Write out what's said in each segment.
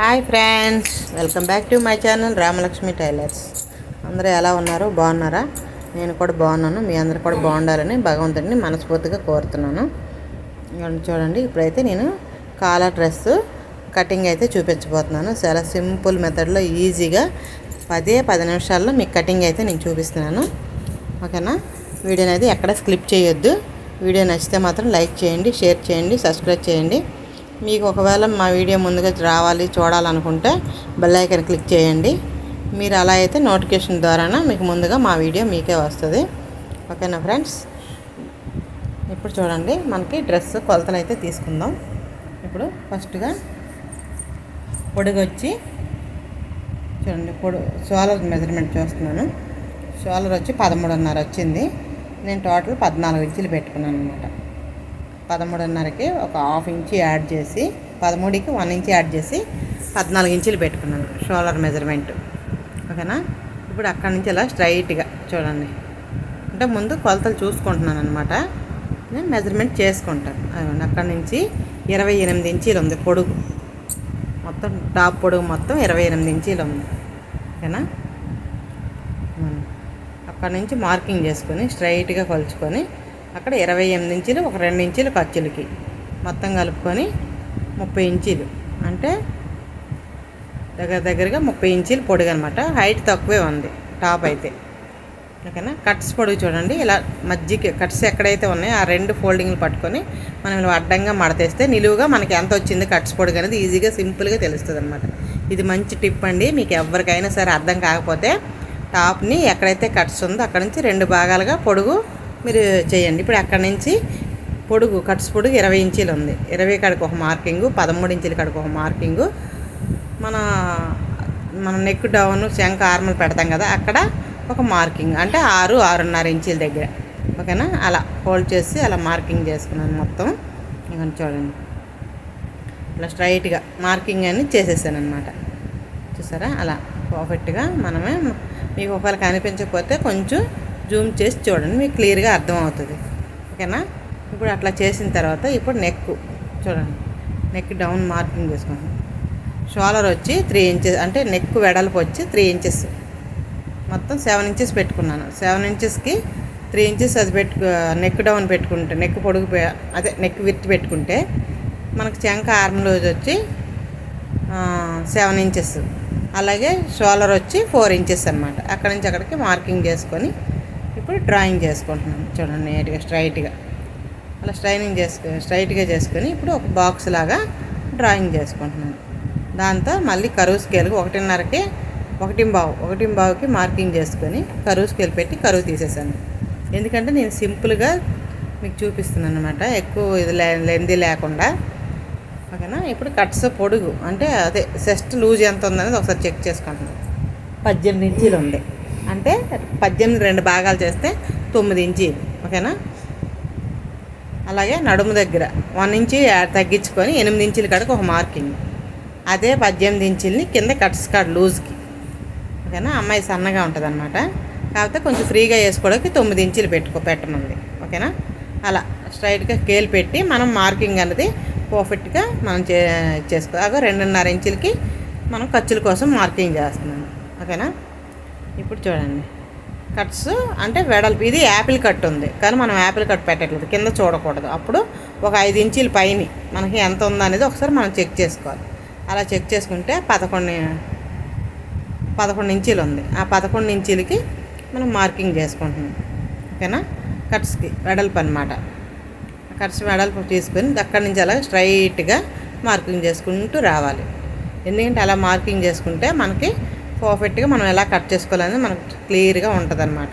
Hi friends welcome back to my channel Ramalakshmi tailors. అందరూ ఎలా ఉన్నారు? బాగున్నారా? నేను కూడా బాగున్నాను. మీ అందరు కూడా బాగుండాలని భగవంతుడిని మనస్ఫూర్తిగా కోరుతున్నాను. చూడండి. ఇప్పుడైతే నేను కాలా డ్రెస్ కటింగ్ అయితే చూపించబోతున్నాను. చాలా సింపుల్ మెథడ్లో ఈజీగా పదే పది నిమిషాల్లో మీకు కటింగ్ అయితే నేను చూపిస్తున్నాను. ఓకేనా? వీడియోని అనేది ఎక్కడ స్క్లిప్ చేయొద్దు. వీడియో నచ్చితే మాత్రం లైక్ చేయండి షేర్ చేయండి సబ్స్క్రైబ్ చేయండి. మీకు ఒకవేళ మా వీడియో ముందుగా రావాలి చూడాలనుకుంటే బెల్ ఐకన్ క్లిక్ చేయండి. మీరు అలా అయితే నోటిఫికేషన్ ద్వారా మీకు ముందుగా మా వీడియో మీకే వస్తుంది. ఓకేనా ఫ్రెండ్స్ ఇప్పుడు చూడండి మనకి డ్రెస్ కొలతలు అయితే తీసుకుందాం. ఇప్పుడు ఫస్ట్గా పొడుగొచ్చి చూడండి పొడు షోలర్ మెజర్మెంట్ చూస్తున్నాను. షోలర్ వచ్చి పదమూడున్నర వచ్చింది. నేను టోటల్ పద్నాలుగు ఇంచులు పెట్టుకున్నాను అనమాట పదమూడున్నరకి ఒక హాఫ్ ఇంచ్ యాడ్ చేసి పదమూడుకి వన్ ఇంచ్ యాడ్ చేసి పద్నాలుగు ఇంచులు పెట్టుకున్నాను షోలర్ మెజర్మెంట్. ఓకేనా? ఇప్పుడు అక్కడి నుంచి ఇలా స్ట్రైట్గా చూడండి. అంటే ముందు కొలతలు చూసుకుంటున్నాను అనమాట నేను మెజర్మెంట్ చేసుకుంటాను. అక్కడి నుంచి ఇరవై ఎనిమిది ఇంచీలు ఉంది పొడుగు. మొత్తం టాప్ పొడుగు మొత్తం ఇరవై ఎనిమిది ఇంచీలు ఉంది. ఓకేనా? అక్కడి నుంచి మార్కింగ్ చేసుకొని స్ట్రైట్గా కొలుచుకొని అక్కడ ఇరవై ఎనిమిది ఇంచులు ఒక రెండు ఇంచులు ఖర్చులకి. మొత్తం కలుపుకొని ముప్పై ఇంచీలు. అంటే దగ్గర దగ్గరగా ముప్పై ఇంచీలు పొడుగు అనమాట హైట్ తక్కువే ఉంది టాప్ అయితే. ఓకేనా? కట్స్ పొడుగు చూడండి. ఇలా మధ్యకి కట్స్ ఎక్కడైతే ఉన్నాయో ఆ రెండు ఫోల్డింగ్లు పట్టుకొని మనం ఇలా అడ్డంగా మడతేస్తే నిలువుగా మనకి ఎంత వచ్చింది కట్స్ పొడుగు అనేది ఈజీగా సింపుల్గా తెలుస్తుంది అనమాట ఇది మంచి టిప్ అండి. మీకు ఎవరికైనా సరే అర్థం కాకపోతే టాప్ని ఎక్కడైతే కట్స్ ఉందో అక్కడ నుంచి రెండు భాగాలుగా పొడుగు మీరు చేయండి. ఇప్పుడు అక్కడ నుంచి పొడుగు కట్స్ పొడుగు ఇరవై ఇంచీలు ఉంది. ఇరవై కాడికి ఒక మార్కింగు పదమూడు ఇంచుల కాడికి ఒక మార్కింగు. మన మన నెక్ డౌన్ శంఖ ఆర్మల్ పెడతాం కదా అక్కడ ఒక మార్కింగ్. అంటే ఆరు ఆరున్నర ఇంచీల దగ్గర. ఓకేనా? అలా హోల్డ్ చేసి అలా మార్కింగ్ చేసుకున్నాను మొత్తం. ఇంకా చూడండి. ఇలా స్ట్రైట్గా మార్కింగ్ అని చేసేసాను అనమాట చూసారా? అలా పర్ఫెక్ట్గా మనమే మీకు ఒకవేళ కనిపించకపోతే కొంచెం జూమ్ చేసి చూడండి మీకు క్లియర్గా అర్థమవుతుంది. ఓకేనా? ఇప్పుడు అట్లా చేసిన తర్వాత ఇప్పుడు నెక్ చూడండి. నెక్ డౌన్ మార్కింగ్ చేసుకోండి. షోలర్ వచ్చి త్రీ ఇంచెస్ అంటే నెక్ వెడల్పు వచ్చి త్రీ ఇంచెస్ మొత్తం సెవెన్ ఇంచెస్ పెట్టుకున్నాను. సెవెన్ ఇంచెస్కి త్రీ ఇంచెస్ అది పెట్టు నెక్ డౌన్ పెట్టుకుంటే నెక్ పొడుగు అదే నెక్ విత్ పెట్టుకుంటే మనకు చెంక ఆర్మ్ రోజు వచ్చి సెవెన్ ఇంచెస్ అలాగే షోలర్ వచ్చి ఫోర్ ఇంచెస్ అనమాట అక్కడి నుంచి అక్కడికి మార్కింగ్ చేసుకొని ఇప్పుడు డ్రాయింగ్ చేసుకుంటున్నాను. చూడండి నీట్గా స్ట్రైట్గా అలా స్ట్రైనింగ్ చేసుకు స్ట్రైట్గా చేసుకొని ఇప్పుడు ఒక బాక్స్ లాగా డ్రాయింగ్ చేసుకుంటున్నాను. దాంతో మళ్ళీ కరువు స్కేల్కి ఒకటిన్నరకి ఒకటి బావు ఒకటి బావుకి మార్కింగ్ చేసుకొని కరువు స్కేల్ పెట్టి కరువు తీసేసాను. ఎందుకంటే నేను సింపుల్గా మీకు చూపిస్తున్నాను అనమాట ఎక్కువ ఇది లెంది లేకుండా. ఓకేనా? ఇప్పుడు కట్స్ పొడుగు. అంటే అదే సెస్ట్ లూజ్ ఎంత ఉందనేది ఒకసారి చెక్ చేసుకుంటున్నాను. పద్దెనిమిది ఇంచీలు ఉంది. అంటే పద్దెనిమిది రెండు భాగాలు చేస్తే తొమ్మిది ఇంచీలు ఓకేనా? అలాగే నడుము దగ్గర వన్ ఇంచి తగ్గించుకొని ఎనిమిది ఇంచుల కాడికి ఒక మార్కింగ్. అదే పద్దెనిమిది ఇంచుల్ని కింద కట్స్ కాడ లూజ్కి. ఓకేనా? అమ్మాయి సన్నగా ఉంటుంది అనమాట కాకపోతే కొంచెం ఫ్రీగా వేసుకోవడానికి తొమ్మిది ఇంచులు పెట్టుకో పెట్టమంది. ఓకేనా? అలా స్ట్రైట్గా కేల్ పెట్టి మనం మార్కింగ్ అనేది పర్ఫెక్ట్గా మనం చే చేసుకో అగో రెండున్నర ఇంచులకి మనం ఖర్చుల కోసం మార్కింగ్ చేస్తున్నాం. ఓకేనా? ఇప్పుడు చూడండి. కట్స్ అంటే వెడల్పు ఇది యాపిల్ కట్ ఉంది. కానీ మనం యాపిల్ కట్ పెట్టట్లేదు. కింద చూడకూడదు. అప్పుడు ఒక ఐదు ఇంచీల పైన మనకి ఎంత ఉందనేది అనేది ఒకసారి మనం చెక్ చేసుకోవాలి. అలా చెక్ చేసుకుంటే పదకొండు పదకొండు ఇంచీలు ఉంది. ఆ పదకొండు ఇంచీలకి మనం మార్కింగ్ చేసుకుంటున్నాం. ఓకేనా? కట్స్కి వెడల్పు అనమాట కట్స్ వెడల్పు తీసుకొని అక్కడి నుంచి అలా స్ట్రైట్గా మార్కింగ్ చేసుకుంటూ రావాలి. ఎందుకంటే అలా మార్కింగ్ చేసుకుంటే మనకి పర్ఫెక్ట్గా మనం ఎలా కట్ చేసుకోవాలనేది మనకు క్లియర్గా ఉంటుంది అనమాట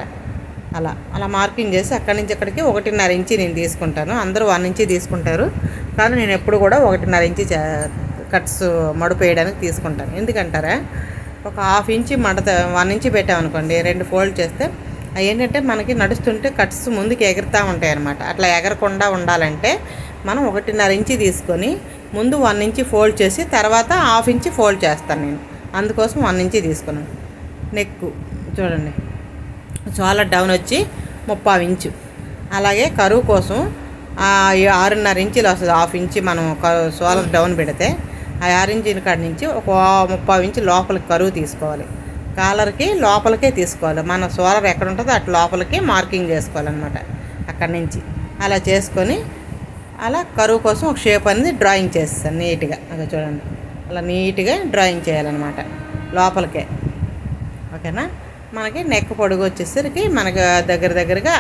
అలా అలా మార్కింగ్ చేసి అక్కడి నుంచి అక్కడికి ఒకటిన్నర ఇంచి నేను తీసుకుంటాను. అందరూ వన్ ఇంచి తీసుకుంటారు. కానీ నేను ఎప్పుడు కూడా ఒకటిన్నర ఇంచి చే- కట్స్ మడుపు వేయడానికి తీసుకుంటాను. ఎందుకంటారా? ఒక హాఫ్ ఇంచి మడత వన్ ఇంచి పెట్టామనుకోండి రెండు ఫోల్డ్ చేస్తే అవి ఏంటంటే మనకి నడుస్తుంటే కట్స్ ముందుకు ఎగురుతూ ఉంటాయి అనమాట అట్లా ఎగరకుండా ఉండాలంటే మనం ఒకటిన్నర ఇంచి తీసుకొని ముందు వన్ ఇంచి ఫోల్డ్ చేసి తర్వాత హాఫ్ ఇంచి ఫోల్డ్ చేస్తాను నేను. అందుకోసం వన్ ఇంచి తీసుకున్నాను. నెక్ చూడండి. చాలా డౌన్ వచ్చి ముప్పావు ఇంచు. అలాగే కరువు కోసం ఆరున్నర ఇంచులు వస్తుంది. హాఫ్ ఇంచి మనం సోలర్ డౌన్ పెడితే ఆ ఆరు ఇంచుల కాడి నుంచి ఒక ముప్పై ఇంచు లోపలికి కరువు తీసుకోవాలి. కాలర్కి లోపలికే తీసుకోవాలి. మన సోలర్ ఎక్కడ ఉంటుందో అటు లోపలికి మార్కింగ్ చేసుకోవాలన్నమాట. అక్కడి నుంచి. అలా చేసుకొని అలా కరువు కోసం ఒక షేప్ అనేది డ్రాయింగ్ చేస్తాను నీట్గా. అలా చూడండి. అలా నీట్గా డ్రాయింగ్ చేయాలన్నమాట లోపలికే. ఓకేనా? మనకి నెక్ పొడుగు వచ్చేసరికి మనకు దగ్గర దగ్గరగా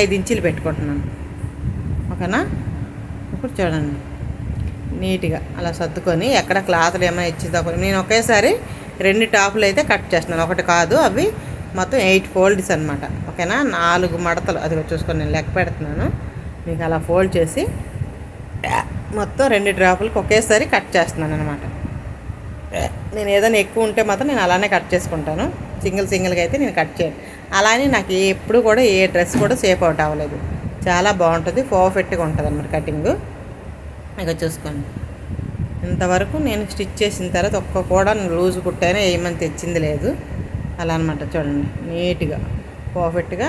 ఐదు ఇంచులు పెట్టుకుంటున్నాను. ఓకేనా? ఇప్పుడు చూడండి. నీట్గా అలా సర్దుకొని ఎక్కడ క్లాత్లు ఏమైనా ఇచ్చిందో నేను ఒకేసారి రెండు టాపులు అయితే కట్ చేస్తున్నాను. ఒకటి కాదు అవి మొత్తం ఎయిట్ ఫోల్డ్స్ అనమాట ఓకేనా? నాలుగు మడతలు అది చూసుకొని నేను లెక్క పెడుతున్నాను. మీకు అలా ఫోల్డ్ చేసి మొత్తం రెండు డ్రాపులకి ఒకేసారి కట్ చేస్తున్నాను అనమాట నేను ఏదైనా ఎక్కువ ఉంటే మాత్రం నేను అలానే కట్ చేసుకుంటాను. సింగిల్ సింగిల్గా అయితే నేను కట్ చేయను. అలానే నాకు ఎప్పుడు కూడా ఏ డ్రెస్ కూడా సేఫ్ అవుట్ అవ్వలేదు. చాలా బాగుంటుంది. పర్ఫెక్ట్గా ఉంటుంది అన్నమాట కటింగ్. ఇక చూసుకోండి. ఇంతవరకు నేను స్టిచ్ చేసిన తర్వాత ఒక్క కూడా లూజ్ కుట్టైనా ఏమని తెచ్చింది లేదు. అలా అనమాట చూడండి. నీట్గా పర్ఫెక్ట్గా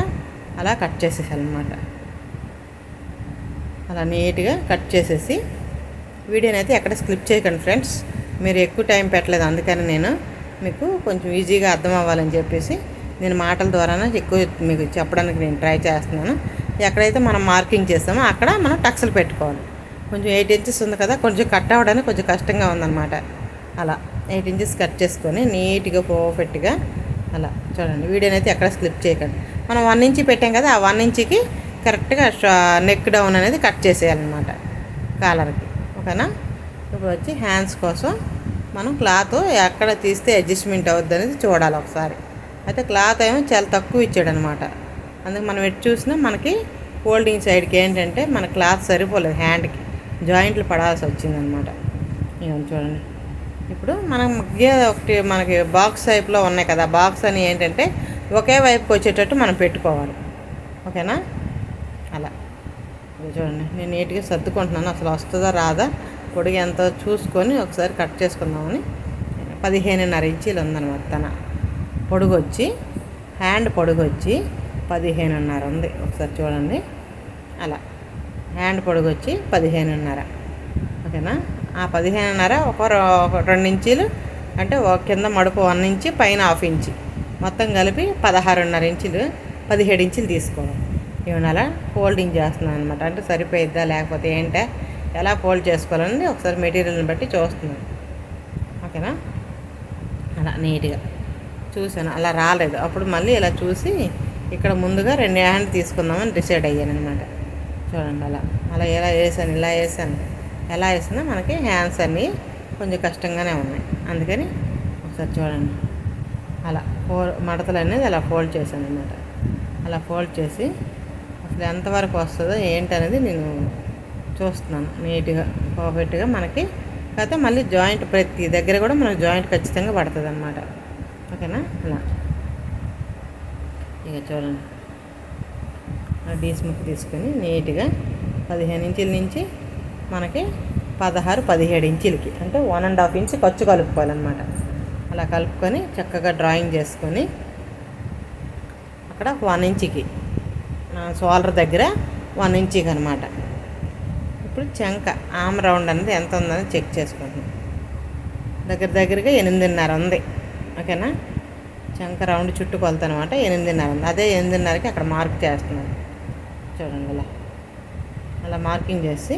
అలా కట్ చేసేసాలన్నమాట అలా నీట్గా కట్ చేసేసి వీడియోని అయితే ఎక్కడ స్క్లిప్ చేయకండి ఫ్రెండ్స్. మీరు ఎక్కువ టైం పెట్టలేదు అందుకని నేను మీకు కొంచెం ఈజీగా అర్థం అవ్వాలని చెప్పేసి నేను మాటల ద్వారానే ఎక్కువ మీకు చెప్పడానికి నేను ట్రై చేస్తున్నాను. ఎక్కడైతే మనం మార్కింగ్ చేస్తామో అక్కడ మనం టక్స్లు పెట్టుకోవాలి. కొంచెం ఎయిట్ ఇంచెస్ ఉంది కదా కొంచెం కట్ అవ్వడానికి కొంచెం కష్టంగా ఉందన్నమాట. అలా ఎయిట్ ఇంచెస్ కట్ చేసుకొని నీట్గా పర్ఫెక్ట్గా అలా చూడండి. వీడియోని అయితే ఎక్కడ స్లిప్ చేయకండి. మనం వన్ ఇంచి పెట్టాం కదా ఆ వన్ ఇంచికి కరెక్ట్గా నెక్ డౌన్ అనేది కట్ చేసేయాలన్నమాట కాలర్కి. ఓకేనా? ఇప్పుడు వచ్చి హ్యాండ్స్ కోసం మనం క్లాత్ ఎక్కడ తీస్తే అడ్జస్ట్మెంట్ అవుద్ది అనేది చూడాలి ఒకసారి. అయితే క్లాత్ ఏమో చాలా తక్కువ ఇచ్చాడనమాట అందుకు మనం ఎటు చూసినా మనకి ఫోల్డింగ్ సైడ్కి ఏంటంటే మన క్లాత్ సరిపోలేదు హ్యాండ్కి. జాయింట్లు పడాల్సి వచ్చిందనమాట ఇక చూడండి. ఇప్పుడు మనం ఒకటి మనకి బాక్స్ టైప్లో ఉన్నాయి కదా బాక్స్ అని ఏంటంటే ఒకే వైపుకి వచ్చేటట్టు మనం పెట్టుకోవాలి. ఓకేనా? అలా. చూడండి నేను నీట్గా సర్దుకుంటున్నాను. అసలు వస్తుందా రాదా? పొడిగి ఎంతో చూసుకొని ఒకసారి కట్ చేసుకుందామని. పదిహేనున్నర ఇంచీలు ఉందన్నమాట తన. పొడుగు వచ్చి హ్యాండ్ పొడుగు వచ్చి పదిహేనున్నర ఉంది. ఒకసారి చూడండి. అలా. హ్యాండ్ పొడుగు వచ్చి పదిహేనున్నర. ఓకేనా? ఆ పదిహేనున్నర ఒక ఒక రెండు ఇంచీలు అంటే ఒక కింద మడుపు వన్ ఇంచి పైన హాఫ్ ఇంచి. మొత్తం కలిపి పదహారున్నర ఇంచులు పదిహేడు ఇంచులు తీసుకోవాలి. ఇవన్నీ అలా ఫోల్డింగ్ చేస్తున్నాను అనమాట అంటే సరిపోయిద్దా లేకపోతే ఏంటా ఎలా ఫోల్డ్ చేసుకోవాలని ఒకసారి మెటీరియల్ని బట్టి చూస్తున్నాను. ఓకేనా? అలా నీట్గా. చూశాను. అలా రాలేదు. అప్పుడు మళ్ళీ ఇలా చూసి ఇక్కడ ముందుగా రెండు హ్యాండ్ తీసుకుందామని డిసైడ్ అయ్యాను అనమాట చూడండి అలా. అలా ఎలా వేసాను ఇలా వేసాను. ఎలా వేసినా మనకి హ్యాండ్స్ అన్నీ కొంచెం కష్టంగానే ఉన్నాయి. అందుకని ఒకసారి చూడండి. అలా ఫో మడతలు అనేది అలా ఫోల్డ్ చేశాను అనమాట అలా ఫోల్డ్ చేసి అసలు ఎంతవరకు వస్తుందో ఏంటనేది నేను చూస్తున్నాను నీట్గా పర్ఫెక్ట్గా మనకి. కాకపోతే మళ్ళీ జాయింట్ ప్రతి దగ్గర కూడా మనకు జాయింట్ ఖచ్చితంగా పడుతుంది అనమాట ఓకేనా? అలా. ఇక చూడండి. డీస్ ముక్క తీసుకొని నీట్గా పదిహేను ఇంచుల నుంచి మనకి పదహారు పదిహేడు ఇంచులకి అంటే వన్ అండ్ హాఫ్ ఇంచ్ ఖర్చు కలుపుకోవాలన్నమాట. అలా కలుపుకొని చక్కగా డ్రాయింగ్ చేసుకొని అక్కడ వన్ ఇంచుకి సోలర్ దగ్గర వన్ ఇంచీకి అనమాట ఇప్పుడు చెంక ఆమ్ రౌండ్ అనేది ఎంత ఉందని చెక్ చేసుకుంటున్నాం. దగ్గర దగ్గరగా ఎనిమిదిన్నర ఉంది. ఓకేనా? చెంక రౌండ్ చుట్టూ కొలత అనమాట ఎనిమిదిన్నర ఉంది. అదే ఎనిమిదిన్నరకి అక్కడ మార్క్ చేస్తున్నాను చూడండి అలా అలా మార్కింగ్ చేసి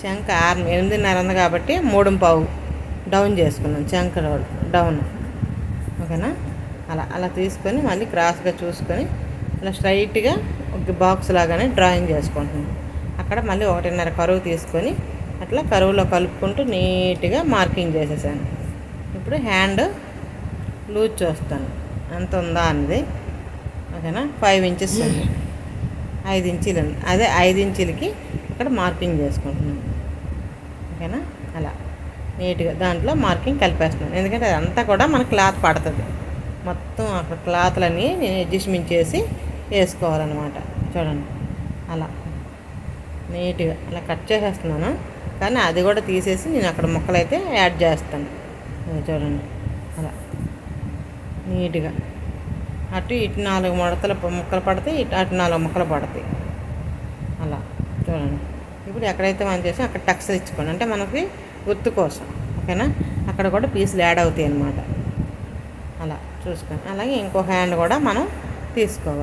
చంక ఆరు ఎనిమిదిన్నర ఉంది కాబట్టి మూడు పావు డౌన్ చేసుకున్నాం చంక డౌన్. ఓకేనా? అలా అలా తీసుకొని మళ్ళీ క్రాస్గా చూసుకొని అలా స్ట్రైట్గా బాక్స్ లాగానే డ్రాయింగ్ చేసుకుంటున్నాను. అక్కడ మళ్ళీ ఒకటిన్నర కరువు తీసుకొని అట్లా కరువులో కలుపుకుంటూ నీట్గా మార్కింగ్ చేసేసాను. ఇప్పుడు హ్యాండ్ లూజ్ చూస్తాను. ఎంత ఉందా అన్నది. ఓకేనా? ఫైవ్ ఇంచెస్ ఉంది. ఐదు ఇంచీలు అదే ఐదు ఇంచీలకి అక్కడ మార్కింగ్ చేసుకుంటున్నాను. ఓకేనా? అలా. నీట్గా దాంట్లో మార్కింగ్ కలిపేస్తున్నాను. ఎందుకంటే అదంతా కూడా మన క్లాత్ పడుతుంది. మొత్తం అక్కడ క్లాత్లన్నీ నేను అడ్జస్ట్మెంట్ చేసి వేసుకోవాలన్నమాట. చూడండి. అలా. నీట్గా అలా కట్ చేసేస్తున్నాను. కానీ అది కూడా తీసేసి నేను అక్కడ ముక్కలు అయితే యాడ్ చేస్తాను. చూడండి. అలా. నీట్గా. అటు ఇటు నాలుగు ముడతలు ముక్కలు పడతాయి. ఇటు అటు నాలుగు ముక్కలు పడతాయి. అలా. చూడండి. ఇప్పుడు ఎక్కడైతే మనం చేసాం అక్కడ టక్స్ ఇచ్చుకోండి. అంటే మనకి గుర్తు కోసం. ఓకేనా? అక్కడ కూడా పీసులు యాడ్ అవుతాయి అన్నమాట అలా. చూసుకొని అలాగే ఇంకో హ్యాండ్ కూడా మనం తీసుకోవాలి.